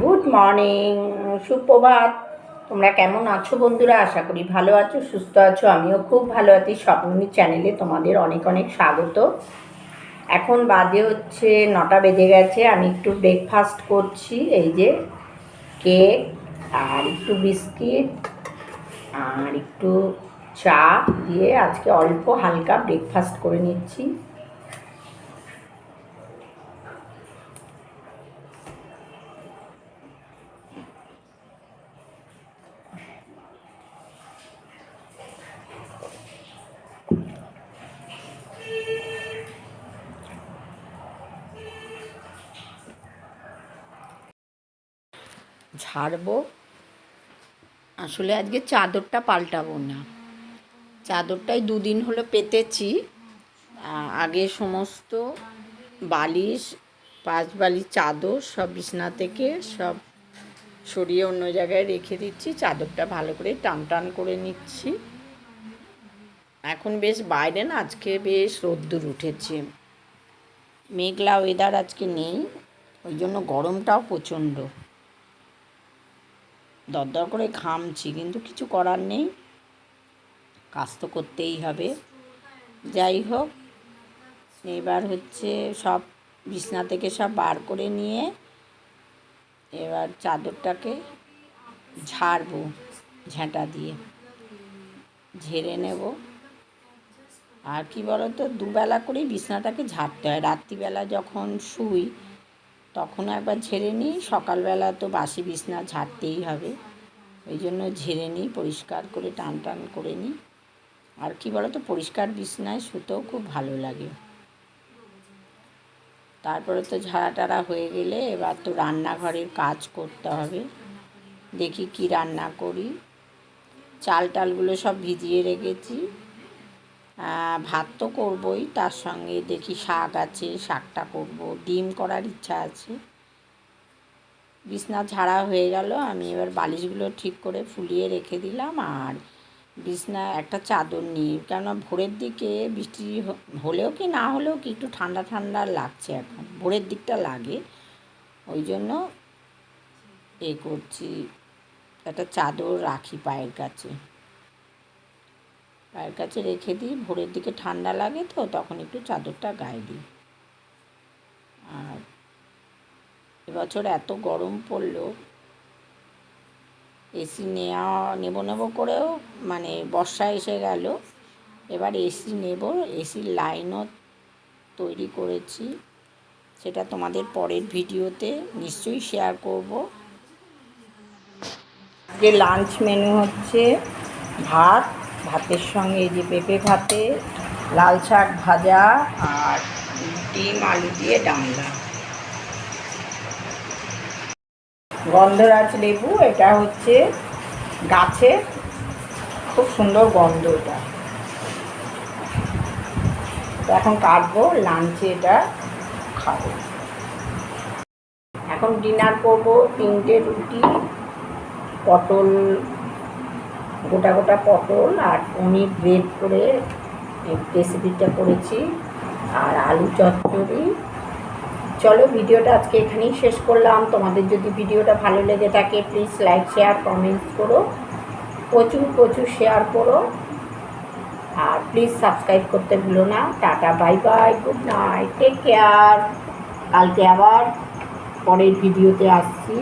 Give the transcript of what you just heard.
Good morning সুপ্রভাত। তোমরা কেমন আছো বন্ধুরা? আশা করি ভালো আছো, সুস্থ আছো। আমিও খুব ভালো আছি। স্বপ্নমী চ্যানেলে তোমাদের অনেক অনেক স্বাগত। এখন বাজে হচ্ছে নটা বেজে গেছে। আমি একটু ব্রেকফাস্ট করছি। এই যে কেক আর একটু বিস্কিট আর একটু চা দিয়ে আজকে অল্প হালকা ব্রেকফাস্ট করে নিচ্ছি। ঝাড়বো। আসলে আজকে চাদরটা পাল্টাবো না। চাদরটাই দুদিন হলো পেতেছি। আগে সমস্ত বালিশ, পাঁচ বালিশ চাদর সব বিছনা থেকে সব সরিয়ে অন্য জায়গায় রেখে দিচ্ছি। চাদরটা ভালো করে টান টান করে নিচ্ছি। এখন বেশ বাইরে না, আজকে বেশ রোদ্দুর উঠেছে। মেঘলা ওয়েদার আজকে নেই, ওই জন্য গরমটাও প্রচণ্ড। দরদর করে ঘামছি, কিন্তু কিছু করার নেই। কাজ তো করতেই হবে। যাই হোক, এবার হচ্ছে সব বিছনা থেকে সব বার করে নিয়ে এবার চাদরটাকে ঝাড়বো ঝাঁটা দিয়ে। ঝেড়ে নেব। আর কি বলতো, দুবেলা করেই বিছনাটাকে ঝাড়তে হয়। রাত্রিবেলা যখন শুই তখন একবার ঝেড়ে নিই। সকালবেলা তো বাসি বিছনা ঝাড়তেই হবে। ওই জন্য ঝেড়ে নিই, পরিষ্কার করে টান টান করে নিই। আর কি বলতো, পরিষ্কার বিছনায় শুতেও খুব ভালো লাগে। তারপরে তো ঝাড়া টাড়া হয়ে গেলে এবার তো রান্নাঘরের কাজ করতে হবে। দেখি কি রান্না করি। চাল টালগুলো সব ভিজিয়ে রেখেছি। ভাত তো করবই, তার সঙ্গে দেখি শাক আছে, শাকটা করব। ডিম করার ইচ্ছা আছে। বিছনা ঝাড়া হয়ে গেল, আমি এবার বালিশগুলো ঠিক করে ফুলিয়ে রেখে দিলাম, আর বিছনা একটা চাদর নিই কেননা ভোরের দিকে বৃষ্টি হলেও কি না হলেও কি একটু ঠান্ডা ঠান্ডা লাগছে এখন, ভোরের দিকটা লাগে। ওই জন্য এ করছি, একটা চাদর রাখি পায়ের কাছে। পায়ের কাছে রেখে দিই। ভোরের দিকে ঠান্ডা লাগে তো, তখন একটু চাদরটা গায়ে দিই। আর এবছর এত গরম পড়ল এসি নেওয়া নেব নেব করেও মানে বর্ষা এসে গেল। এবার এসি নেব এসির লাইনও তৈরি করেছি। সেটা তোমাদের পরের ভিডিওতে নিশ্চয়ই শেয়ার করব। যে লাঞ্চ মেনু হচ্ছে ভাত ভাতের সঙ্গে এই যে পেঁপে ভাতে, লাল শাক ভাজা আর ডিম আলু দিয়ে ডালনা গন্ধরাজ লেবু, এটা হচ্ছে গাছে খুব সুন্দর গন্ধ এটা। এখন কাটবো, লাঞ্চে এটা খাব। এখন ডিনার করব তিনটে রুটি, পটল গোটা গোটা পটল আর পনির ব্রেড করে রেসিপিটা করেছি। আর আলু চচ্চড়ি। চলো ভিডিওটা আজকে এখানেই শেষ করলাম। তোমাদের যদি ভিডিওটা ভালো লেগে থাকে প্লিজ লাইক শেয়ার কমেন্টস করো। প্রচুর প্রচুর শেয়ার করো। আর প্লিজ সাবস্ক্রাইব করতে ভুলো না। Tata bye bye good night take care কালকে আবার পরের ভিডিওতে আসছি।